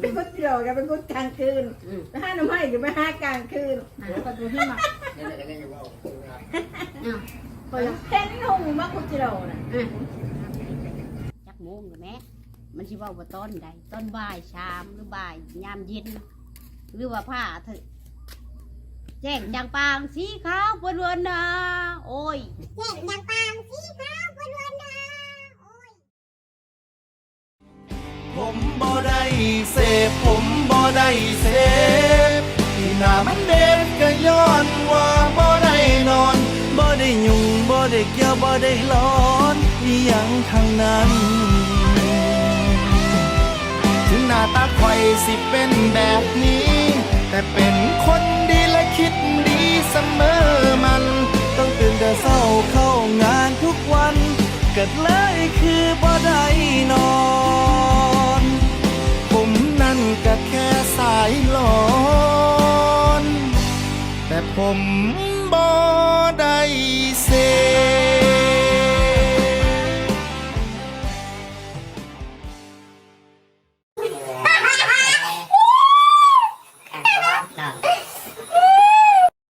เป็นคนเดียวกับเป็นคนกลางคืนอืมไปหาหน่อไม้อยู่ไปหากลางคืนหาประตูที่มานั่นแหละก็ยังอยู่ว่าอ้าวคนละแค่นี้หงมาคุจิโร่น่ะอะจักโมงเลยแม่มันสิเว่าว่าต้นใดต้นบ่ายชามหรือบ่ายยามเย็นหรือว่าผ้าเถอะแจ้งจางปางสีขาวบนวนนาโอ้ยแย่งดังปางสีขาวบนวันดาโอ้ย ผมบ่ได้เสพผมบ่ได้เสพที่หน้ามันเด็ดก็ย้อนว่าบ่ได้นอนบ่ได้ยุ่งบ่ได้เกี่ยวบ่ได้ร้อนอีหยังทางนั้น ถึงหน้าตาข่อยสิเป็นแบบนี้ แต่เป็นคนดีและคิดดีเสมอมัน ต้องตื่นแต่เศร้าเข้างานทุกวัน เกิดเลยคือบ่ได้ แต่ผมบ่ได้